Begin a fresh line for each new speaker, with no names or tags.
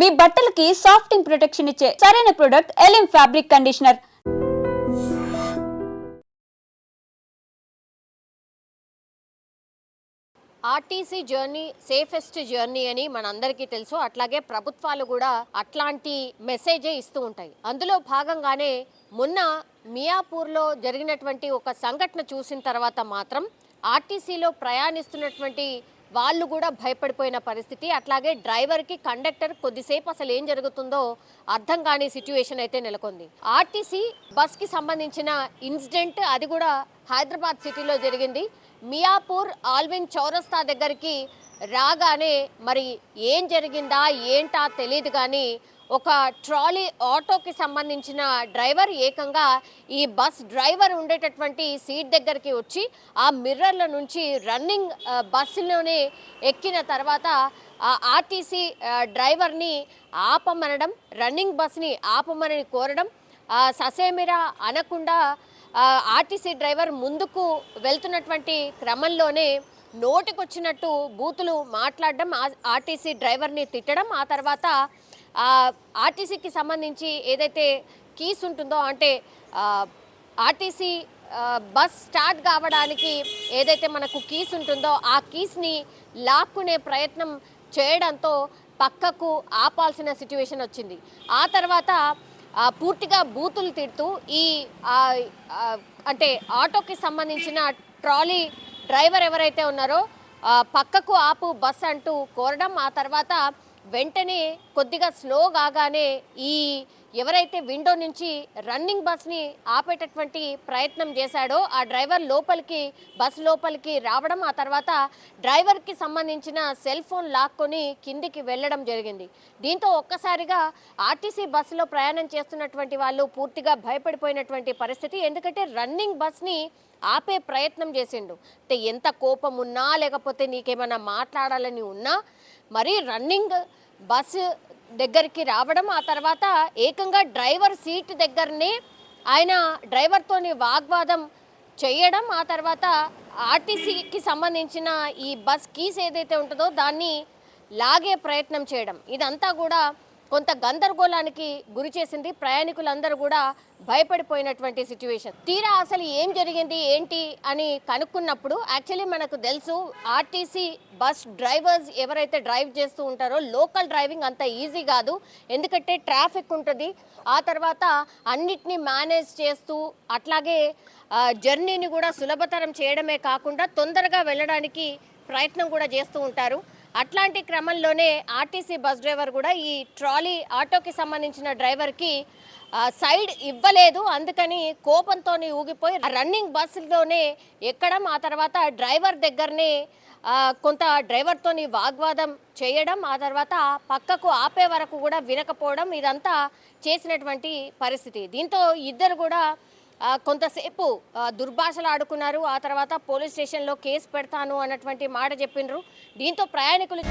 మీ బట్టలకి సాఫ్టింగ్ ప్రొటెక్షన్ ఇచ్చే సరైన product Elim fabric conditioner
RTC journey safest journey అని మనందరికీ తెలుసు. అట్లాగే ప్రభుత్వాలు కూడా అట్లాంటి మెసేజే ఇస్తూ ఉంటాయి. అందులో భాగంగానే మొన్న మియాపూర్లో జరిగినటువంటి ఒక సంఘటన చూసిన తర్వాత మాత్రం ఆర్టీసీలో ప్రయాణిస్తున్నటువంటి వాళ్ళు కూడా భయపడిపోయిన పరిస్థితి. అట్లాగే డ్రైవర్కి కండక్టర్ కొద్దిసేపు అసలు ఏం జరుగుతుందో అర్థం కాని సిచ్యువేషన్ అయితే నెలకొంది. ఆర్టీసీ బస్కి సంబంధించిన ఇన్సిడెంట్ అది కూడా హైదరాబాద్ సిటీలో జరిగింది. మియాపూర్ ఆల్విన్ చౌరస్తా దగ్గరికి రాగానే మరి ఏం జరిగిందా ఏంటా తెలియదు కానీ ఒక ట్రాలీ ఆటోకి సంబంధించిన డ్రైవర్ ఏకంగా ఈ బస్ డ్రైవర్ ఉండేటటువంటి సీట్ దగ్గరికి వచ్చి ఆ మిర్రర్ల నుంచి రన్నింగ్ బస్సులోనే ఎక్కిన తర్వాత ఆ ఆర్టీసీ డ్రైవర్ని ఆపమనడం రన్నింగ్ బస్ని ఆపమని కోరడం ససేమిరా అనకుండా ఆర్టీసీ డ్రైవర్ ముందుకు వెళ్తున్నటువంటి క్రమంలోనే నోటికొచ్చినట్టు బూతులు మాట్లాడడం ఆర్టీసీ డ్రైవర్ని తిట్టడం ఆ తర్వాత ఆర్టీసీకి సంబంధించి ఏదైతే కీస్ ఉంటుందో అంటే ఆర్టీసీ బస్ స్టార్ట్ కావడానికి ఏదైతే మనకు కీస్ ఉంటుందో ఆ కీస్ని లాక్కునే ప్రయత్నం చేయడంతో పక్కకు ఆపాల్సిన సిచ్యువేషన్ వచ్చింది. ఆ తర్వాత పూర్తిగా బూతులు తిడుతూ ఈ అంటే ఆటోకి సంబంధించిన ట్రాలీ డ్రైవర్ ఎవరైతే ఉన్నారో పక్కకు ఆపు బస్ అంటూ కోరడం ఆ తర్వాత వెంటనే కొద్దిగా స్లో కాగానే ఈ ఎవరైతే విండో నుంచి రన్నింగ్ బస్ని ఆపేటటువంటి ప్రయత్నం చేశాడో ఆ డ్రైవర్ లోపలికి బస్ లోపలికి రావడం ఆ తర్వాత డ్రైవర్కి సంబంధించిన సెల్ ఫోన్ లాక్కొని కిందికి వెళ్ళడం జరిగింది. దీంతో ఒక్కసారిగా ఆర్టీసీ బస్సులో ప్రయాణం చేస్తున్నటువంటి వాళ్ళు పూర్తిగా భయపడిపోయినటువంటి పరిస్థితి. ఎందుకంటే రన్నింగ్ బస్ని ఆపే ప్రయత్నం చేసిండు. అంటే ఎంత కోపం ఉన్నా లేకపోతే నీకేమైనా మాట్లాడాలని ఉన్నా మరీ రన్నింగ్ బస్సు దగ్గరికి రావడం ఆ తర్వాత ఏకంగా డ్రైవర్ సీట్ దగ్గరనే ఆయన డ్రైవర్తోని వాగ్వాదం చేయడం ఆ తర్వాత ఆర్టీసీకి సంబంధించిన ఈ బస్ కీస్ ఏదైతే ఉంటుందో దాన్ని లాగే ప్రయత్నం చేయడం. ఇదంతా కూడా కొంత గందరగోళానికి గురి చేసింది. ప్రయాణికులందరూ కూడా భయపడిపోయినటువంటి సిచ్యువేషన్ తీరా అసలు ఏం జరిగింది ఏంటి అని కనుక్కున్నప్పుడు యాక్చువల్లీ మనకు తెలుసు ఆర్టీసీ బస్ డ్రైవర్స్ ఎవరైతే డ్రైవ్ చేస్తూ ఉంటారో లోకల్ డ్రైవింగ్ అంత ఈజీ కాదు. ఎందుకంటే ట్రాఫిక్ ఉంటుంది. ఆ తర్వాత అన్నిటినీ మేనేజ్ చేస్తూ అట్లాగే జర్నీని కూడా సులభతరం చేయడమే కాకుండా తొందరగా వెళ్ళడానికి ప్రయత్నం కూడా చేస్తూ ఉంటారు. అట్లాంటి క్రమంలోనే ఆర్టీసీ బస్ డ్రైవర్ కూడా ఈ ట్రాలీ ఆటోకి సంబంధించిన డ్రైవర్కి సైడ్ ఇవ్వలేదు. అందుకని కోపంతో ఊగిపోయి రన్నింగ్ బస్సులోనే ఎక్కడం ఆ తర్వాత డ్రైవర్ దగ్గరనే కొంత డ్రైవర్తోని వాగ్వాదం చేయడం ఆ తర్వాత పక్కకు ఆపే వరకు కూడా వినకపోవడం ఇదంతా చేసినటువంటి పరిస్థితి. దీంతో ఇద్దరు కూడా కొంతసేపు దుర్భాషలు ఆడుకున్నారు. ఆ తర్వాత పోలీస్ స్టేషన్లో కేసు పెడతాను అన్నటువంటి మాట చెప్పిండ్రు. దీంతో ప్రయాణికులు